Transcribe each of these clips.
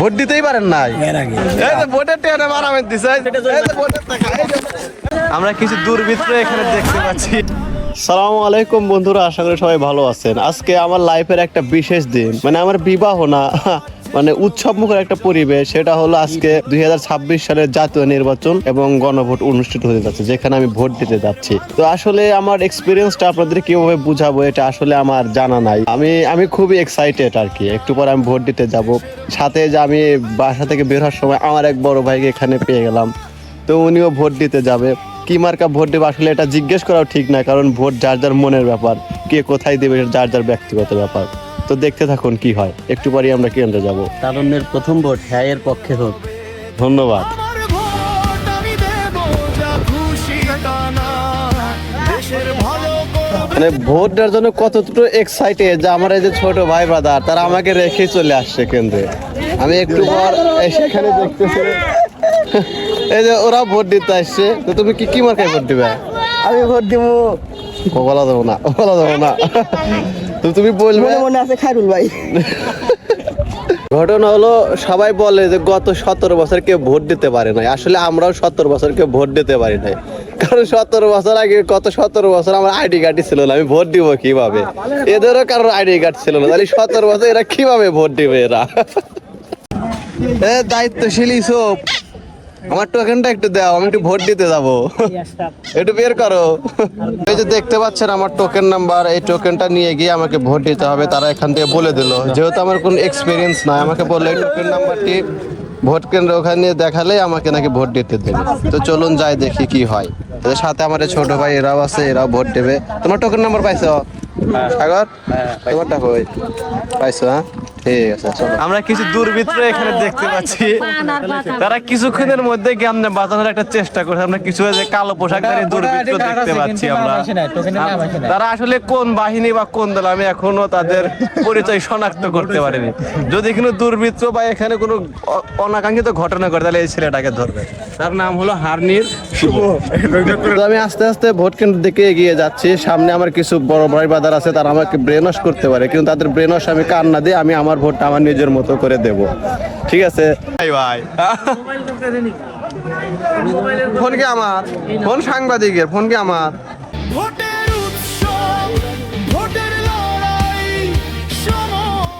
Vote দিতেই পারেন নাই। ভোটের টেনে মারামের দিছে। আমরা কিছু দুর্বৃত্ত এখানে দেখতে পাচ্ছি। সালামু আলাইকুম বন্ধুরা আশা করি সবাই ভালো আছেন। আজকে আমার লাইফের একটা বিশেষ দিন। মানে আমার বিবাহ না মানে উৎসব মুখের একটা পরিবেশ, সেটা হলো আজকে দুই হাজার ছাব্বিশ সালের জাতীয় নির্বাচন এবং গণভোট অনুষ্ঠিত হতে যাচ্ছে, যেখানে আমি ভোট দিতে যাচ্ছি। তো আসলে আমার এক্সপিরিয়েন্সটা আপনাদের কীভাবে বুঝাবো, এটা আসলে আমার জানা নাই। আমি আমি খুবই এক্সাইটেড আর কি, একটু পর আমি ভোট দিতে যাব। সাথে যে আমি বাসা থেকে বের হওয়ার সময় আমার এক বড় ভাইকে এখানে পেয়ে গেলাম। তো উনিও ভোট দিতে যাবে। কি মার্কা ভোট দেবে আসলে এটা জিজ্ঞেস করাও ঠিক না, কারণ ভোট যার যার মনের ব্যাপার, কে কোথায় দেবে, যার যার ব্যক্তিগত ব্যাপার। তো দেখতে থাকুন কি হয়। একটু পরেই আমরা কেন্দ্রে যাব। তারুণ্যের প্রথম ভোট হ্যাঁ এর পক্ষে হোক। ধন্যবাদ। আমার ভোট আমি দেব যা খুশি তা না। দেশের ভালো করবে। মানে ভোট দেওয়ার জন্য কতটুকু এক্সাইটেড যে আমার এই যে ছোট ভাই ব্রাদার তারা আমাকে রেখে চলে আসছে কেন্দ্রে। আমি একটু পর সেখানে দেখতেছি। এই যে ওরা ভোট দিতে আসছে। তো তুমি কি কি মার্কায় ভোট দিবে? আমি ভোট দিব। ও বলা দেবো না বলা দেবো না। তো তুমি বলবে মনে আছে খাইরুল ভাই। ঘটনা হলো সবাই বলে যে গত সতেরো বছর কেউ ভোট দিতে পারে নাই। আসলে আমরাও সতেরো বছর কেউ ভোট দিতে পারি নাই। কারণ সতেরো বছর আগে গত সতেরো বছর আমার আইডি কার্ডই ছিল না আমি ভোট দিব কীভাবে? এদেরও কারোর আইডি কার্ড ছিল না তাহলে সতেরো বছর এরা কীভাবে ভোট দিবে এরা? দায়িত্বশীল সব আমার টোকেনটা একটু দাও আমি একটু ভোট দিতে যাব। একটু বের করো। এই যে দেখতে পাচ্ছেন আমার টোকেন নাম্বার এই টোকেনটা নিয়ে গিয়ে আমাকে ভোট দিতে হবে তারা এখান থেকে বলে দিল। যেহেতু আমার কোনো এক্সপিরিয়েন্স নাই আমাকে বলল এই টোকেন নাম্বারটি ভোট কেন্দ্র ওখানে দেখালেই আমাকে নাকি ভোট দিতে দেবে। তো চলুন যাই দেখি কি হয়। সাথে আমার ছোট ভাই এরাও আছে এরাও ভোট দেবে। তোমার টোকেন নাম্বার পাইছো? সাগর? তোমারটা কই পাইছো হ্যাঁ? আমরা কিছু দুর্বৃত্ত এখানে দেখতে পাচ্ছি। তারা কিছুক্ষণের মধ্যে জ্ঞান বাঁচানোর একটা চেষ্টা করছে। আমরা কিছু যে কালো পোশাকধারী দুর্বৃত্ত দেখতে পাচ্ছি আমরা। তারা আসলে কোন বাহিনী বা কোন দল আমি এখনও তাদের পরিচয় শনাক্ত করতে পারিনি। যদি কোনো দুর্বৃত্ত বা এখানে কোনো অনাকাঙ্ক্ষিত ঘটনা ঘটে তাহলে এই ছেলেটাকে ধরবে। তার নাম হলো হারনির আমি আস্তে আস্তে ভোট কেন্দ্র দিকে এগিয়ে যাচ্ছি। সামনে আমার কিছু বড় ভাই বাদার আছে তারা আমাকে ব্রেন ওয়াশ করতে পারে। কিন্তু তাদের ব্রেন ওয়াশ আমি কান না দিয়ে আমি আমার ভোটটা আমার নিজের মতো করে দেব। ঠিক আছে? ভাই ভাই। ফোন কি আমার? ফোন সাংবাদিকের ফোন কি আমার?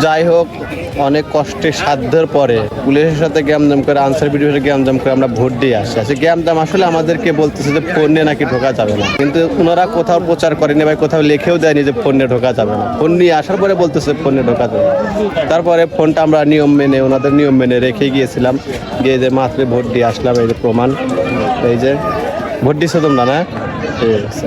যাই হোক, অনেক কষ্টে সাধ্যের পরে পুলিশের সাথে গ্যামজাম করে, আনসার ভিডিও গ্যামজাম করে আমরা ভোট দিয়ে আসছি। আচ্ছা গ্যামজাম আসলে আমাদেরকে বলতেছে যে ফোন নাকি ঢোকা যাবে না। কিন্তু ওনারা কোথাও প্রচার করেনি বা কোথাও লিখেও দেয়নি যে ফোন ঢোকা যাবে না। ফোন নিয়ে আসার পরে বলতেছে ফোন ঢোকা যাবে। তারপরে ফোনটা আমরা নিয়ম মেনে, ওনাদের নিয়ম মেনে রেখে গিয়েছিলাম। গিয়ে যে মাত্র ভোট দিয়ে আসলাম, এই যে প্রমাণ, এই যে ভোট দিছো তোমরা না? ঠিক আছে।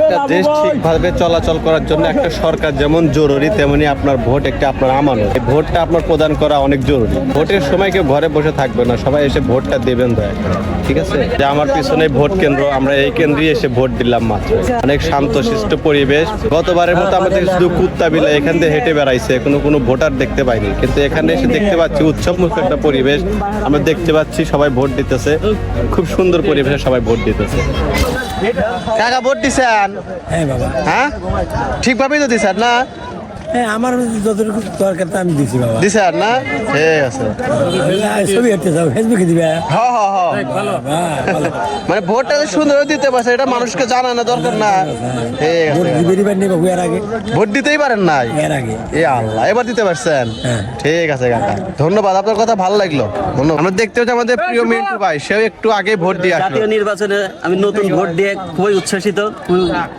একটা দেশ ঠিকভাবে চলাচল করার জন্য একটা সরকার যেমন জরুরি তেমনি আপনার ভোট একটা আপনার আমানত। এই ভোটটা আপনার প্রদান করা অনেক জরুরি। ভোটের সময় কেউ ঘরে বসে থাকবে না সবাই এসে ভোটটা দেবেন দয়া করে। ঠিক আছে? যে আমার পিছনে ভোট কেন্দ্র আমরা এই কেন্দ্রে এসে ভোট দিলাম মাত্র। অনেক শান্তশিষ্ট পরিবেশ। গতবারের মতো আমাদের শুধু কুত্তা বিলে এখান দিয়ে হেঁটে বেড়াইছে কোনো কোনো ভোটার দেখতে পাইনি। কিন্তু এখানে এসে দেখতে পাচ্ছি উৎসবমুখ একটা পরিবেশ। আমরা দেখতে পাচ্ছি সবাই ভোট দিতেছে। খুব সুন্দর পরিবেশে সবাই ভোট দিতেছে। কাকা ভোট দিছেন হ্যাঁ বাবা। হ্যাঁ? ঠিকভাবেই তো দিছেন না? হ্যাঁ আমার যতটুকু দরকার তা আমি দিছি বাবা। দিছেন না? ঠিক আছে। ছবি হতে যাও ফেসবুকে দিবে। হ হ হ। ভালো। ভালো। মানে ভোটটা সুন্দর দিতে পারছে এটা মানুষকে জানানো দরকার না। ঠিক ভোট আছে দিবেরই পারেনি বাবু এর আগে। ভোট দিতেই পারেন নাই? এর আগে। এ আল্লাহ এবার দিতে পারছেন? হ্যাঁ। ঠিক আছে কাকা। ধন্যবাদ আপনার কথা ভালো লাগল। ধন্যবাদ। আমরা দেখতে হচ্ছে আমাদের প্রিয় মিন্টু ভাই সেও একটু আগে ভোট দিয়ে আসলো। জাতীয় নির্বাচনে আমি নতুন ভোট দিয়ে খুবই উচ্ছ্বাসিত।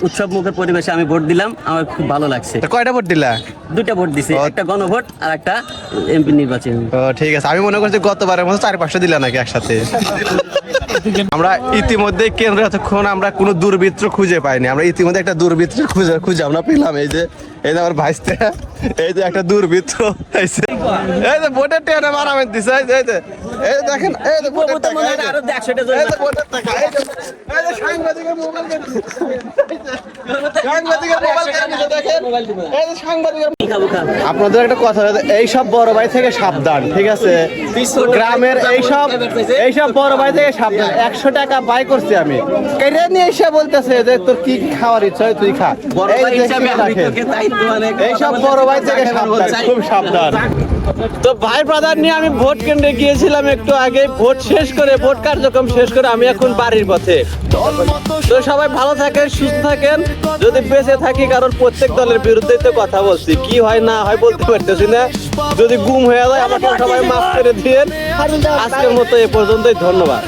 উৎসব মুখের পরিবেশে আমি ভোট দিলাম আমার খুব ভালো লাগছে। কয়টা ভোট দিলা? দুইটা ভোট দিছি একটা গণভোট আর একটা এমপি নির্বাচন। ঠিক আছে। আমি মনে করছি গতবারের মতো চার পাঁচটা দিলা নাকি একসাথে। আমরা ইতিমধ্যে কেন্দ্র এতক্ষণ আমরা কোনো দুর্বৃত্ত খুঁজে পাইনি। আমরা ইতিমধ্যে একটা দুর্বৃত্ত খুঁজে খুঁজে আমরা পেলাম এই যে এই যে আমার ভাইস্তে এই যে একটা দুর্বৃত্ত এই যে এই যে ভোটের টেনে মারামের দিছে এই যে এই যে দেখেন এই যে ভোটের টাকা এই যে এই টাকা এই যে এই যে সাংবাদিকের মোবাইল সাংবাদিকের মোবাইল দেখেন? এই যে সাংবাদিকের আপনাদের একটা কথা এইসব বড় ভাই থেকে সাবধান ঠিক আছে? গ্রামের এইসব এইসব বড় ভাই থেকে সাবধান। একশো টাকা বাই করছি আমি। কেটে নিয়ে এসে বলতেছে যে তোর কি খাওয়ার ইচ্ছা হয় তুই খা। বড় ভাই হিসাবে দেখে আমি তোকে দায়িত্ব এইসব বড় ভাই থেকে সাবধান খুব সাবধান। তো ভাই ব্রাদার নিয়ে আমি ভোট কেন্দ্রে গিয়েছিলাম একটু আগে। ভোট শেষ করে ভোট কার্যক্রম শেষ করে আমি এখন বাড়ির পথে। তো সবাই ভালো থাকেন সুস্থ থাকেন। যদি বেঁচে থাকি কারণ প্রত্যেক দলের বিরুদ্ধে তো কথা বলছি। কি হয় না হয় বলতে পারতেছি না। যদি গুম হয়ে যায় আমাকে সবাই মাফ করে দিয়েন। আজকের মতো এ পর্যন্তই ধন্যবাদ।